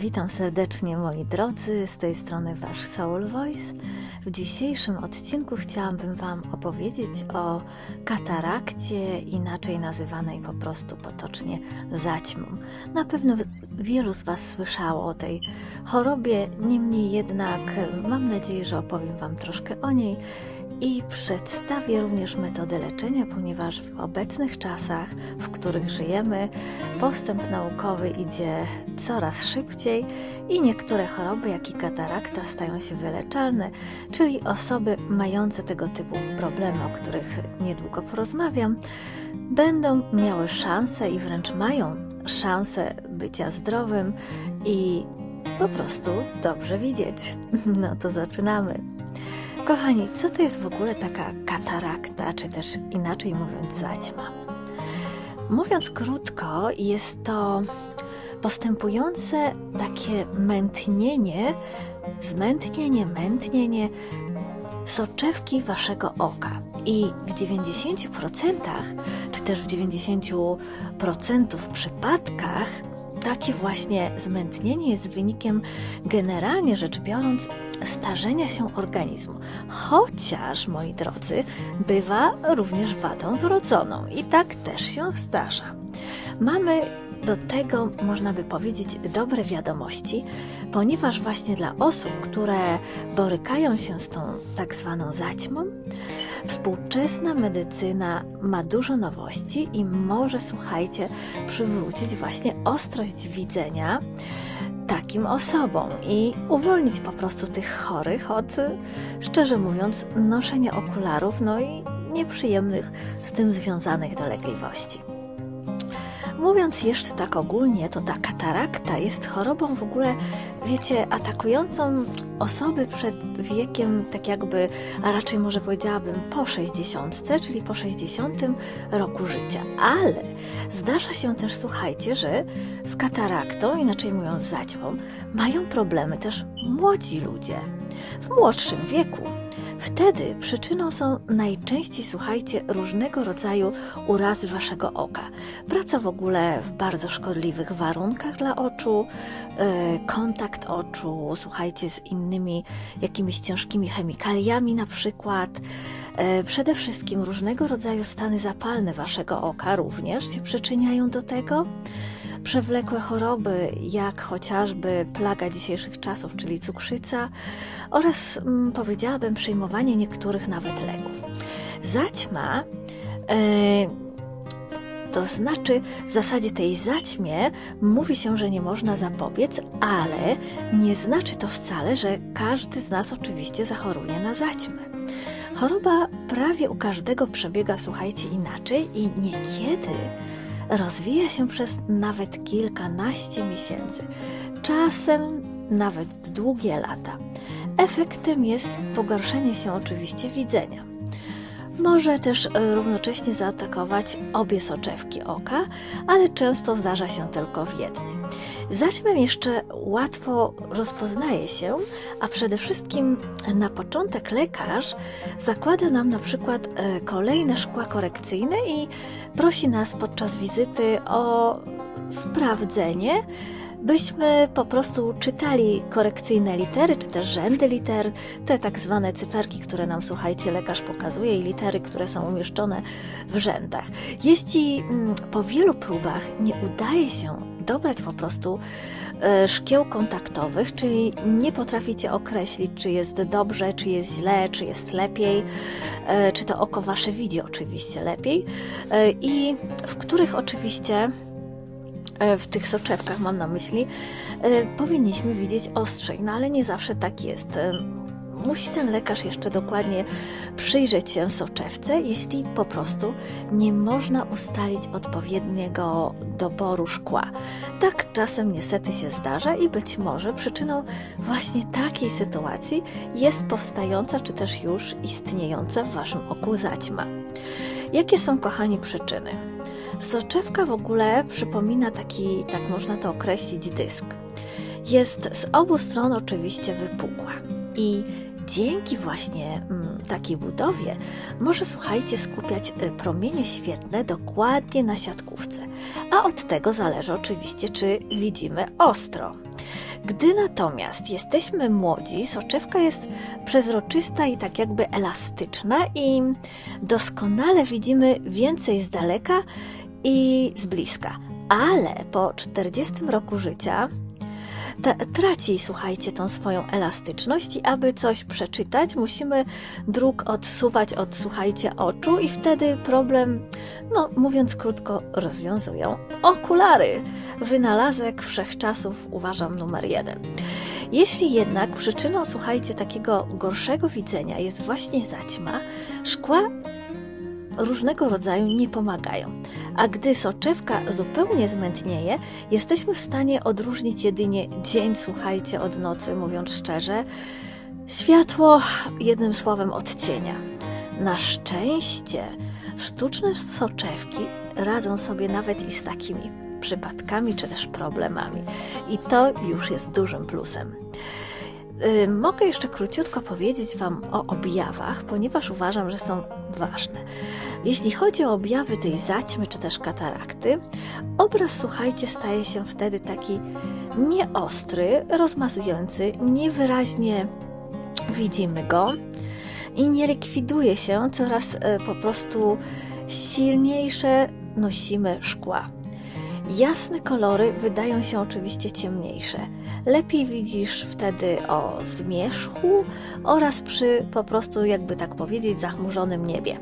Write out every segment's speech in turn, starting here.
Witam serdecznie moi drodzy, z tej strony Wasz Soul Voice. W dzisiejszym odcinku chciałabym Wam opowiedzieć o katarakcie, inaczej nazywanej po prostu potocznie zaćmą. Na pewno wielu z Was słyszało o tej chorobie, niemniej jednak mam nadzieję, że opowiem Wam troszkę o niej i przedstawię również metody leczenia, ponieważ w obecnych czasach, w których żyjemy, postęp naukowy idzie coraz szybciej i niektóre choroby, jak i katarakta, stają się wyleczalne, czyli osoby mające tego typu problemy, o których niedługo porozmawiam, będą miały szansę i wręcz mają szansę bycia zdrowym i po prostu dobrze widzieć. No to zaczynamy. Kochani, co to jest w ogóle taka katarakta, czy też inaczej mówiąc zaćma? Mówiąc krótko, jest to postępujące takie mętnienie, zmętnienie, mętnienie soczewki waszego oka. I w 90% czy też w 90% przypadkach takie właśnie zmętnienie jest wynikiem generalnie rzecz biorąc starzenia się organizmu. Chociaż, moi drodzy, bywa również wadą wrodzoną i tak też się zdarza. Mamy do tego, można by powiedzieć, dobre wiadomości, ponieważ właśnie dla osób, które borykają się z tą tak zwaną zaćmą, współczesna medycyna ma dużo nowości i może, słuchajcie, przywrócić właśnie ostrość widzenia takim osobom i uwolnić po prostu tych chorych od, szczerze mówiąc, noszenia okularów, no i nieprzyjemnych z tym związanych dolegliwości. Mówiąc jeszcze tak ogólnie, to ta katarakta jest chorobą w ogóle, wiecie, atakującą osoby przed wiekiem, tak jakby, a raczej może powiedziałabym po 60, czyli po 60 roku życia. Ale zdarza się też, słuchajcie, że z kataraktą, inaczej mówiąc zaćmą, mają problemy też młodzi ludzie w młodszym wieku. Wtedy przyczyną są najczęściej, słuchajcie, różnego rodzaju urazy waszego oka. Praca w ogóle w bardzo szkodliwych warunkach dla oczu, e, kontakt oczu, słuchajcie, z innymi jakimiś ciężkimi chemikaliami na przykład. E, Przede wszystkim różnego rodzaju stany zapalne waszego oka również się przyczyniają do tego przewlekłe choroby, jak chociażby plaga dzisiejszych czasów, czyli cukrzyca, oraz mm, powiedziałabym przyjmowanie niektórych nawet leków. Zaćma. E, to znaczy, w zasadzie tej zaćmie mówi się, że nie można zapobiec, ale nie znaczy to wcale, że każdy z nas oczywiście zachoruje na zaćmę. Choroba prawie u każdego przebiega, słuchajcie, inaczej i niekiedy rozwija się przez nawet kilkanaście miesięcy, czasem nawet długie lata. Efektem jest pogorszenie się oczywiście widzenia. Może też równocześnie zaatakować obie soczewki oka, ale często zdarza się tylko w jednej. Zaćmę jeszcze łatwo rozpoznaje się, a przede wszystkim na początek lekarz zakłada nam na przykład e, kolejne szkła korekcyjne i prosi nas podczas wizyty o sprawdzenie, byśmy po prostu czytali korekcyjne litery, czy też rzędy liter, te tak zwane cyferki, które nam, słuchajcie, lekarz pokazuje i litery, które są umieszczone w rzędach. Jeśli mm, po wielu próbach nie udaje się dobrać po prostu e, szkieł kontaktowych, czyli nie potraficie określić, czy jest dobrze, czy jest źle, czy jest lepiej, e, czy to oko wasze widzi oczywiście lepiej e, i w których oczywiście w tych soczewkach mam na myśli, powinniśmy widzieć ostrzej, no ale nie zawsze tak jest. Musi ten lekarz jeszcze dokładnie przyjrzeć się soczewce, jeśli po prostu nie można ustalić odpowiedniego doboru szkła. Tak czasem niestety się zdarza i być może przyczyną właśnie takiej sytuacji jest powstająca czy też już istniejąca w waszym oku zaćma. Jakie są, kochani, przyczyny? Soczewka w ogóle przypomina taki, tak można to określić, dysk. Jest z obu stron oczywiście wypukła i dzięki właśnie mm, takiej budowie może, słuchajcie, skupiać y, promienie świetne dokładnie na siatkówce, a od tego zależy oczywiście, czy widzimy ostro. Gdy natomiast jesteśmy młodzi, soczewka jest przezroczysta i tak jakby elastyczna i doskonale widzimy więcej z daleka i z bliska. Ale po 40 roku życia traci, słuchajcie, tą swoją elastyczność i aby coś przeczytać, musimy druk odsuwać od, słuchajcie, oczu i wtedy problem, no mówiąc krótko, rozwiązują okulary. Wynalazek wszechczasów uważam numer jeden. Jeśli jednak przyczyną, słuchajcie, takiego gorszego widzenia jest właśnie zaćma, szkła różnego rodzaju nie pomagają. A gdy soczewka zupełnie zmętnieje, jesteśmy w stanie odróżnić jedynie dzień, słuchajcie, od nocy, mówiąc szczerze. Światło, jednym słowem, od cienia. Na szczęście sztuczne soczewki radzą sobie nawet i z takimi przypadkami czy też problemami. I to już jest dużym plusem. Y, Mogę jeszcze króciutko powiedzieć Wam o objawach, ponieważ uważam, że są ważne. Jeśli chodzi o objawy tej zaćmy czy też katarakty, obraz, słuchajcie, staje się wtedy taki nieostry, rozmazujący, niewyraźnie widzimy go i nie likwiduje się, coraz e, po prostu silniejsze nosimy szkła. Jasne kolory wydają się oczywiście ciemniejsze. Lepiej widzisz wtedy o zmierzchu oraz przy po prostu, jakby tak powiedzieć, zachmurzonym niebie.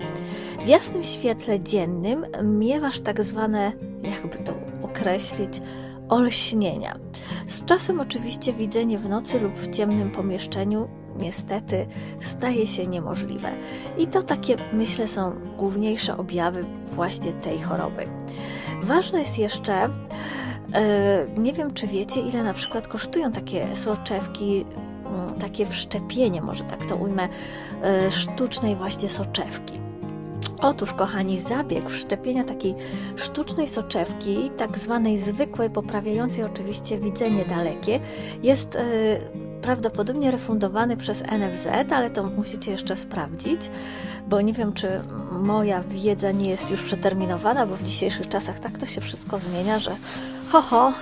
W jasnym świetle dziennym miewasz tak zwane, jakby to określić, olśnienia. Z czasem oczywiście widzenie w nocy lub w ciemnym pomieszczeniu niestety staje się niemożliwe. I to takie, myślę, są główniejsze objawy właśnie tej choroby. Ważne jest jeszcze, e, nie wiem czy wiecie, ile na przykład kosztują takie soczewki, mm, takie wszczepienie, może tak to ujmę, e, sztucznej właśnie soczewki. Otóż, kochani, zabieg wszczepienia takiej sztucznej soczewki, tak zwanej zwykłej, poprawiającej oczywiście widzenie dalekie, jest e, prawdopodobnie refundowany przez NFZ, ale to musicie jeszcze sprawdzić, bo nie wiem, czy moja wiedza nie jest już przeterminowana, bo w dzisiejszych czasach tak to się wszystko zmienia, że ho, ho,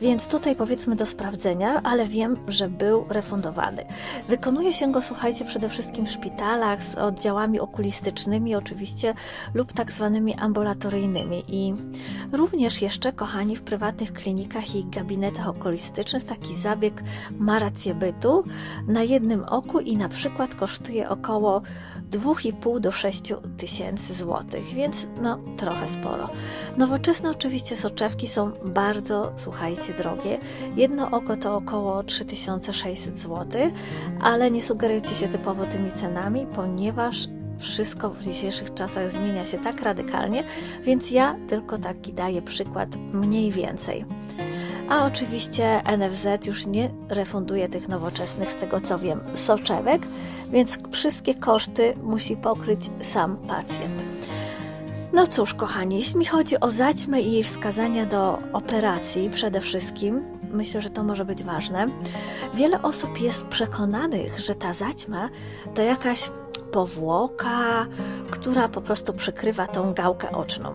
więc tutaj powiedzmy do sprawdzenia, ale wiem, że był refundowany. Wykonuje się go, słuchajcie, przede wszystkim w szpitalach z oddziałami okulistycznymi oczywiście lub tak zwanymi ambulatoryjnymi i również jeszcze, kochani, w prywatnych klinikach i gabinetach okulistycznych taki zabieg ma rację bytu na jednym oku i na przykład kosztuje około 2,5 do 6 tysięcy złotych, więc no trochę sporo. Nowoczesne oczywiście soczewki są bardzo, słuchajcie, drogie. Jedno oko to około 3600 zł, ale nie sugerujcie się typowo tymi cenami, ponieważ wszystko w dzisiejszych czasach zmienia się tak radykalnie, więc ja tylko taki daję przykład mniej więcej. A oczywiście NFZ już nie refunduje tych nowoczesnych, z tego co wiem, soczewek, więc wszystkie koszty musi pokryć sam pacjent. No cóż, kochani, jeśli chodzi o zaćmę i jej wskazania do operacji przede wszystkim, myślę, że to może być ważne. Wiele osób jest przekonanych, że ta zaćma to jakaś powłoka, która po prostu przykrywa tą gałkę oczną.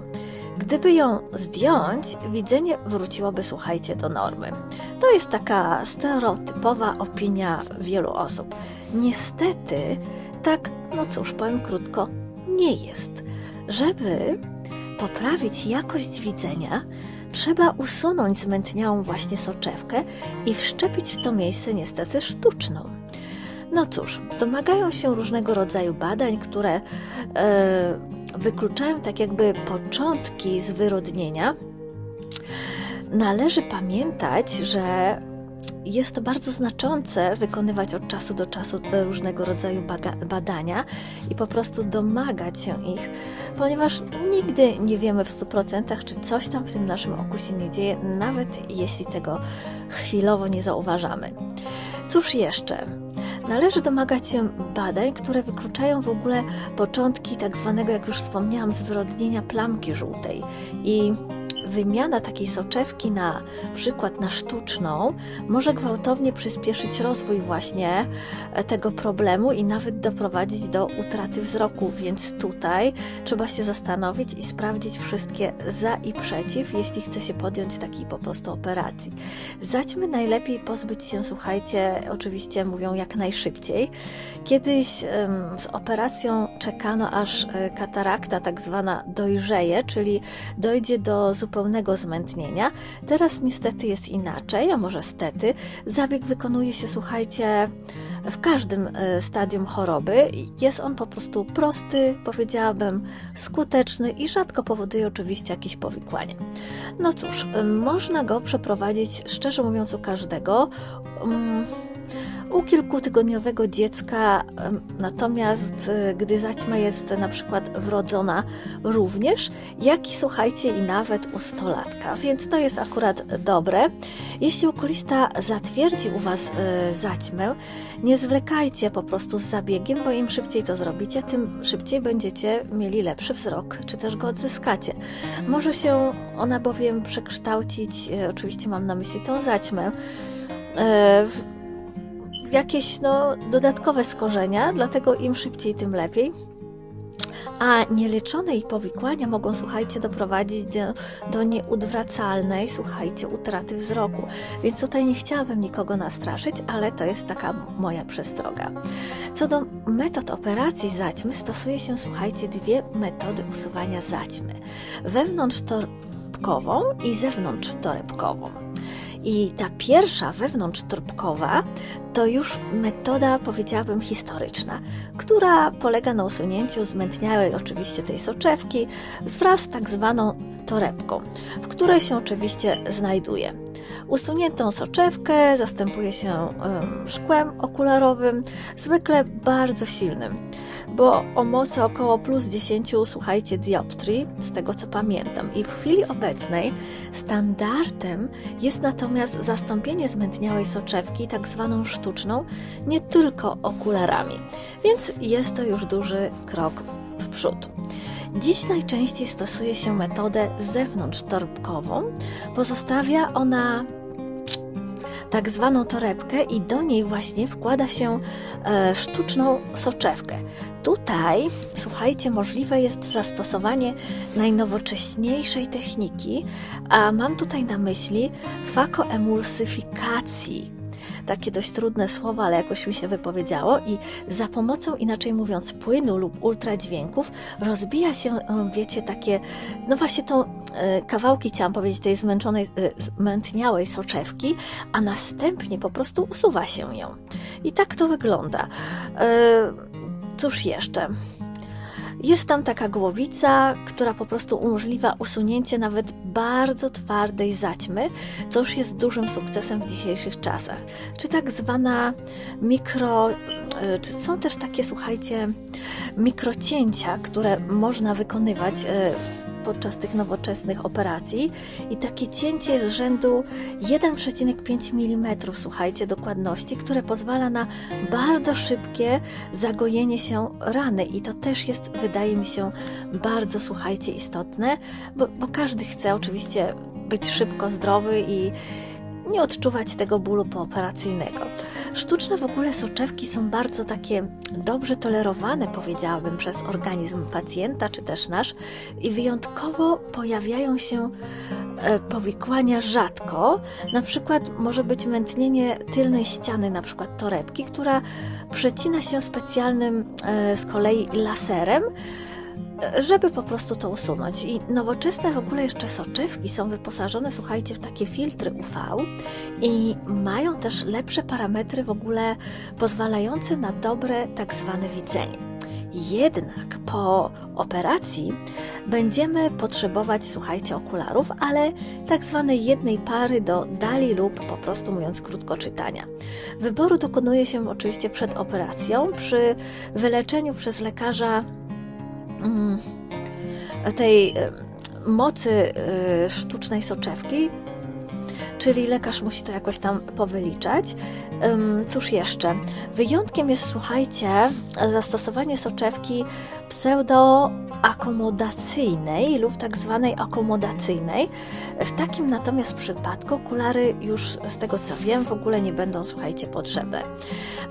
Gdyby ją zdjąć, widzenie wróciłoby, słuchajcie, do normy. To jest taka stereotypowa opinia wielu osób. Niestety, tak, no cóż, powiem krótko, nie jest. Żeby poprawić jakość widzenia, trzeba usunąć zmętniałą właśnie soczewkę i wszczepić w to miejsce niestety sztuczną. No cóż, domagają się różnego rodzaju badań, które e, wykluczają tak jakby początki zwyrodnienia. Należy pamiętać, że jest to bardzo znaczące wykonywać od czasu do czasu różnego rodzaju badania i po prostu domagać się ich, ponieważ nigdy nie wiemy w 100% czy coś tam w tym naszym oku się nie dzieje, nawet jeśli tego chwilowo nie zauważamy. Cóż jeszcze? Należy domagać się badań, które wykluczają w ogóle początki tak zwanego, jak już wspomniałam, zwyrodnienia plamki żółtej. I wymiana takiej soczewki na przykład na sztuczną może gwałtownie przyspieszyć rozwój właśnie e, tego problemu i nawet doprowadzić do utraty wzroku, więc tutaj trzeba się zastanowić i sprawdzić wszystkie za i przeciw, jeśli chce się podjąć takiej po prostu operacji. Zaćmy najlepiej pozbyć się, słuchajcie, oczywiście mówią jak najszybciej. Kiedyś em, z operacją czekano aż e, katarakta tak zwana dojrzeje, czyli dojdzie do zupełnego zmętnienia. Teraz niestety jest inaczej, a może stety. Zabieg wykonuje się, słuchajcie, w każdym e, stadium choroby. Jest on po prostu prosty, powiedziałabym, skuteczny i rzadko powoduje oczywiście jakieś powikłania. No cóż, e, można go przeprowadzić, szczerze mówiąc, u każdego. U kilkutygodniowego dziecka, natomiast e, gdy zaćma jest na przykład wrodzona również, jak i słuchajcie i nawet u stolatka, więc to jest akurat dobre. Jeśli okulista zatwierdzi u Was e, zaćmę, nie zwlekajcie po prostu z zabiegiem, bo im szybciej to zrobicie, tym szybciej będziecie mieli lepszy wzrok, czy też go odzyskacie. Może się ona bowiem przekształcić, e, oczywiście mam na myśli tą zaćmę, jakieś no, dodatkowe skorzenia, dlatego im szybciej, tym lepiej. A nieleczone jej powikłania mogą, słuchajcie, doprowadzić do, do nieodwracalnej, słuchajcie, utraty wzroku. Więc tutaj nie chciałabym nikogo nastraszyć, ale to jest taka moja przestroga. Co do metod operacji zaćmy, stosuje się, słuchajcie, dwie metody usuwania zaćmy. Wewnątrztorebkową i zewnątrztorebkową. I ta pierwsza wewnątrztorbkowa to już metoda, powiedziałabym, historyczna, która polega na usunięciu zmętniałej oczywiście tej soczewki wraz z tak zwaną torebką, w której się oczywiście znajduje. Usuniętą soczewkę zastępuje się em, szkłem okularowym, zwykle bardzo silnym, bo o mocy około plus 10, słuchajcie, dioptrii, z tego co pamiętam. I w chwili obecnej standardem jest natomiast zastąpienie zmętniałej soczewki, tak zwaną sztuczną, nie tylko okularami, więc jest to już duży krok w przód. Dziś najczęściej stosuje się metodę zewnątrztorbkową. Pozostawia ona tak zwaną torebkę i do niej właśnie wkłada się e, sztuczną soczewkę. Tutaj, słuchajcie, możliwe jest zastosowanie najnowocześniejszej techniki, a mam tutaj na myśli fakoemulsyfikacji takie dość trudne słowa, ale jakoś mi się wypowiedziało i za pomocą, inaczej mówiąc, płynu lub ultradźwięków rozbija się, e, wiecie, takie, no właśnie tą e, kawałki, chciałam powiedzieć, tej zmęczonej, e, zmętniałej soczewki, a następnie po prostu usuwa się ją. I tak to wygląda. Cóż jeszcze? Jest tam taka głowica, która po prostu umożliwia usunięcie nawet bardzo twardej zaćmy, co już jest dużym sukcesem w dzisiejszych czasach. Czy tak zwana mikro. e, Czy są też takie, słuchajcie, mikrocięcia, które można wykonywać e, podczas tych nowoczesnych operacji i takie cięcie z rzędu 1,5 mm, słuchajcie, dokładności, które pozwala na bardzo szybkie zagojenie się rany. I to też jest, wydaje mi się, bardzo, słuchajcie, istotne, bo, bo każdy chce oczywiście być szybko zdrowy i nie odczuwać tego bólu pooperacyjnego. Sztuczne w ogóle soczewki są bardzo takie dobrze tolerowane, powiedziałabym, przez organizm pacjenta czy też nasz i wyjątkowo pojawiają się e, powikłania rzadko. Na przykład może być mętnienie tylnej ściany, na przykład torebki, która przecina się specjalnym e, z kolei laserem, żeby po prostu to usunąć. I nowoczesne w ogóle jeszcze soczewki są wyposażone, słuchajcie, w takie filtry UV i mają też lepsze parametry w ogóle pozwalające na dobre tak zwane widzenie. Jednak po operacji będziemy potrzebować, słuchajcie, okularów, ale tak zwanej jednej pary do dali lub po prostu mówiąc krótko czytania. Wyboru dokonuje się oczywiście przed operacją, przy wyleczeniu przez lekarza tej e, mocy e, sztucznej soczewki czyli lekarz musi to jakoś tam powyliczać. Cóż jeszcze? Wyjątkiem jest, słuchajcie, zastosowanie soczewki pseudoakomodacyjnej lub tak zwanej akomodacyjnej. W takim natomiast przypadku okulary już z tego co wiem w ogóle nie będą, słuchajcie, potrzebne.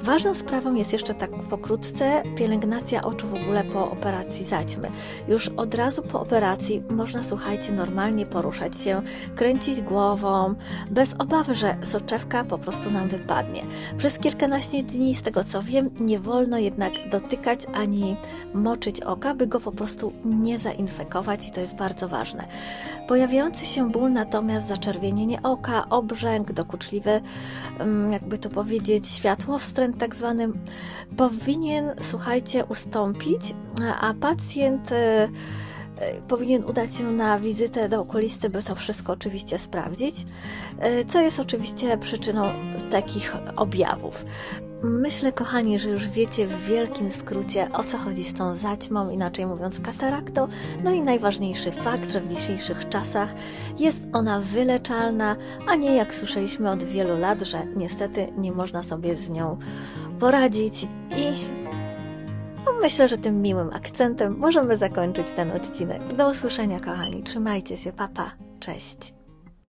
Ważną sprawą jest jeszcze tak pokrótce pielęgnacja oczu w ogóle po operacji zaćmy. Już od razu po operacji można, słuchajcie, normalnie poruszać się, kręcić głową, bez obawy, że soczewka po prostu nam wypadnie. Przez kilkanaście dni, z tego co wiem, nie wolno jednak dotykać ani moczyć oka, by go po prostu nie zainfekować i to jest bardzo ważne. Pojawiający się ból, natomiast zaczerwienienie oka, obrzęk, dokuczliwy, mm, jakby to powiedzieć, światłowstręt tak zwany, powinien, słuchajcie, ustąpić, a- pacjent e, powinien udać się na wizytę do okulisty, by to wszystko oczywiście sprawdzić, e, co jest oczywiście przyczyną takich objawów. Myślę, kochani, że już wiecie w wielkim skrócie o co chodzi z tą zaćmą, inaczej mówiąc kataraktą. No i najważniejszy fakt, że w dzisiejszych czasach jest ona wyleczalna, a nie jak słyszeliśmy od wielu lat, że niestety nie można sobie z nią poradzić i myślę, że tym miłym akcentem możemy zakończyć ten odcinek. Do usłyszenia, kochani. Trzymajcie się, papa. Cześć.